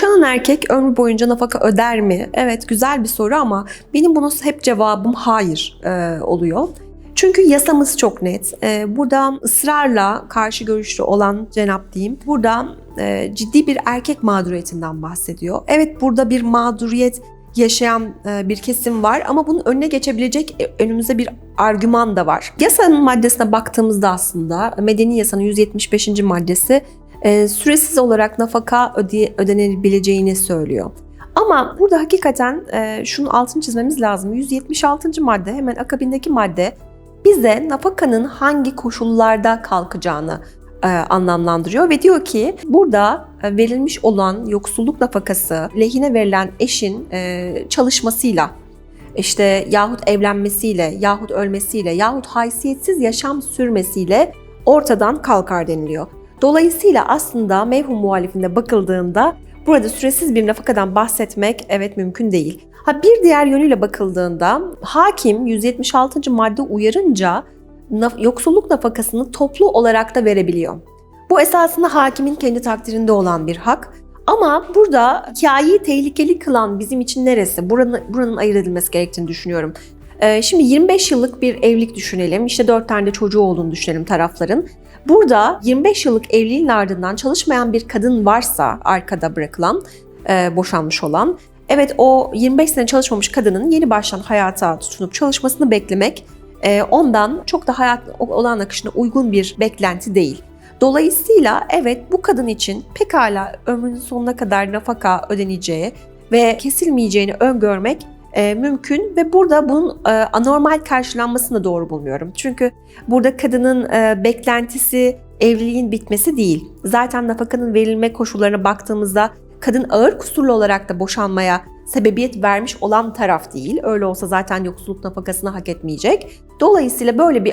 Boşanan erkek ömrü boyunca nafaka öder mi? Evet güzel bir soru ama benim buna hep cevabım hayır e, oluyor. Çünkü yasamız çok net. E, burada ısrarla karşı görüşlü olan Cenap diyeyim. Burada e, ciddi bir erkek mağduriyetinden bahsediyor. Evet burada bir mağduriyet yaşayan e, bir kesim var ama bunun önüne geçebilecek önümüzde bir argüman da var. Yasanın maddesine baktığımızda aslında Medeni Yasanın 175. maddesi e, süresiz olarak nafaka öde, ödenebileceğini söylüyor. Ama burada hakikaten e, şunun altını çizmemiz lazım. 176. madde hemen akabindeki madde bize nafakanın hangi koşullarda kalkacağını e, anlamlandırıyor ve diyor ki burada e, verilmiş olan yoksulluk nafakası lehine verilen eşin e, çalışmasıyla işte yahut evlenmesiyle yahut ölmesiyle yahut haysiyetsiz yaşam sürmesiyle ortadan kalkar deniliyor. Dolayısıyla aslında mevhum muhalifinde bakıldığında burada süresiz bir nafakadan bahsetmek evet mümkün değil. Ha bir diğer yönüyle bakıldığında hakim 176. madde uyarınca yoksulluk nafakasını toplu olarak da verebiliyor. Bu esasında hakimin kendi takdirinde olan bir hak. Ama burada hikayeyi tehlikeli kılan bizim için neresi? Buranın, buranın ayırt edilmesi gerektiğini düşünüyorum. Ee, şimdi 25 yıllık bir evlilik düşünelim. İşte 4 tane de çocuğu olduğunu düşünelim tarafların. Burada 25 yıllık evliliğin ardından çalışmayan bir kadın varsa arkada bırakılan, e, boşanmış olan, evet o 25 sene çalışmamış kadının yeni baştan hayata tutunup çalışmasını beklemek e, ondan çok da hayat olan akışına uygun bir beklenti değil. Dolayısıyla evet bu kadın için pekala ömrünün sonuna kadar nafaka ödeneceği ve kesilmeyeceğini öngörmek e, mümkün ve burada bunun e, anormal karşılanmasını da doğru bulmuyorum. Çünkü burada kadının e, beklentisi evliliğin bitmesi değil. Zaten nafakanın verilme koşullarına baktığımızda kadın ağır kusurlu olarak da boşanmaya sebebiyet vermiş olan taraf değil. Öyle olsa zaten yoksulluk nafakasını hak etmeyecek. Dolayısıyla böyle bir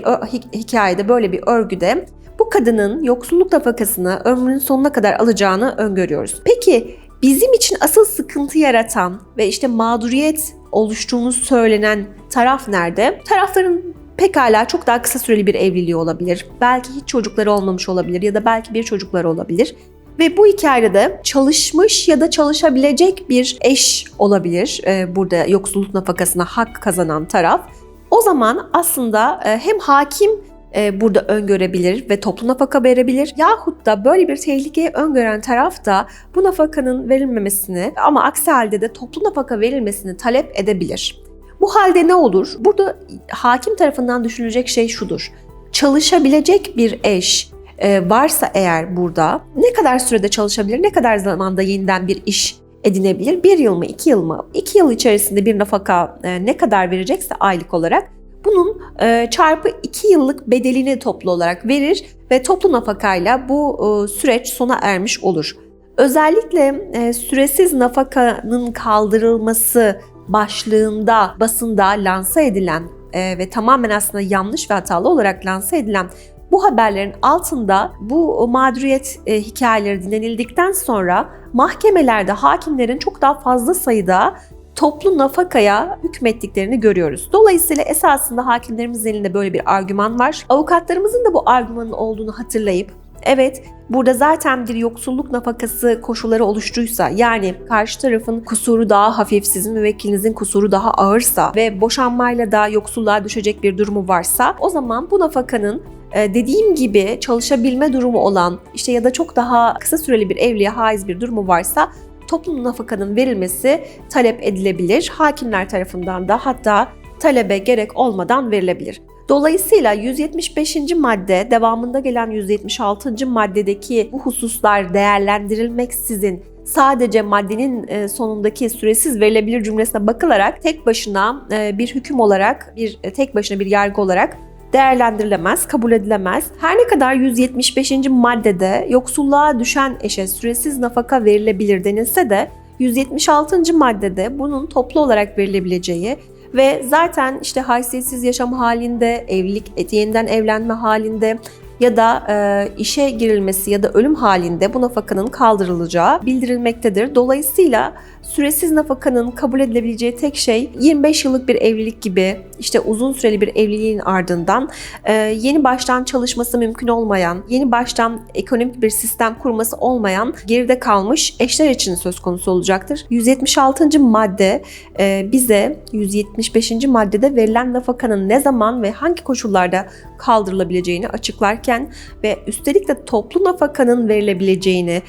hikayede, böyle bir örgüde bu kadının yoksulluk nafakasını ömrünün sonuna kadar alacağını öngörüyoruz. Peki bizim için asıl sıkıntı yaratan ve işte mağduriyet oluştuğunu söylenen taraf nerede? Tarafların pekala çok daha kısa süreli bir evliliği olabilir. Belki hiç çocukları olmamış olabilir ya da belki bir çocukları olabilir. Ve bu hikayede de çalışmış ya da çalışabilecek bir eş olabilir. Ee, burada yoksulluk nafakasına hak kazanan taraf. O zaman aslında e, hem hakim e, burada öngörebilir ve toplu nafaka verebilir. Yahut da böyle bir tehlikeyi öngören taraf da bu nafakanın verilmemesini ama aksi halde de toplu nafaka verilmesini talep edebilir. Bu halde ne olur? Burada hakim tarafından düşünülecek şey şudur. Çalışabilecek bir eş e, varsa eğer burada ne kadar sürede çalışabilir, ne kadar zamanda yeniden bir iş edinebilir? Bir yıl mı, iki yıl mı? İki yıl içerisinde bir nafaka e, ne kadar verecekse aylık olarak bunun e, çarpı 2 yıllık bedelini toplu olarak verir ve toplu nafakayla bu e, süreç sona ermiş olur. Özellikle e, süresiz nafakanın kaldırılması başlığında basında lanse edilen e, ve tamamen aslında yanlış ve hatalı olarak lanse edilen bu haberlerin altında bu mağduriyet e, hikayeleri dinlenildikten sonra mahkemelerde hakimlerin çok daha fazla sayıda toplu nafakaya hükmettiklerini görüyoruz. Dolayısıyla esasında hakimlerimizin elinde böyle bir argüman var. Avukatlarımızın da bu argümanın olduğunu hatırlayıp Evet, burada zaten bir yoksulluk nafakası koşulları oluştuysa yani karşı tarafın kusuru daha hafif, sizin müvekkilinizin kusuru daha ağırsa ve boşanmayla da yoksulluğa düşecek bir durumu varsa o zaman bu nafakanın e, dediğim gibi çalışabilme durumu olan işte ya da çok daha kısa süreli bir evliliğe haiz bir durumu varsa toplum nafakanın verilmesi talep edilebilir. Hakimler tarafından da hatta talebe gerek olmadan verilebilir. Dolayısıyla 175. madde devamında gelen 176. maddedeki bu hususlar değerlendirilmeksizin sadece maddenin e, sonundaki süresiz verilebilir cümlesine bakılarak tek başına e, bir hüküm olarak, bir e, tek başına bir yargı olarak değerlendirilemez, kabul edilemez. Her ne kadar 175. maddede yoksulluğa düşen eşe süresiz nafaka verilebilir denilse de 176. maddede bunun toplu olarak verilebileceği ve zaten işte haysiyetsiz yaşam halinde, evlilik, yeniden evlenme halinde ya da e, işe girilmesi ya da ölüm halinde bu nafakanın kaldırılacağı bildirilmektedir. Dolayısıyla Süresiz nafakanın kabul edilebileceği tek şey 25 yıllık bir evlilik gibi işte uzun süreli bir evliliğin ardından e, yeni baştan çalışması mümkün olmayan, yeni baştan ekonomik bir sistem kurması olmayan geride kalmış eşler için söz konusu olacaktır. 176. madde e, bize 175. maddede verilen nafakanın ne zaman ve hangi koşullarda kaldırılabileceğini açıklarken ve üstelik de toplu nafakanın verilebileceğini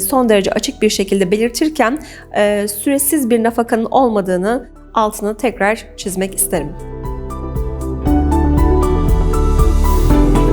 son derece açık bir şekilde belirtirken e, süresiz bir nafakanın olmadığını altını tekrar çizmek isterim.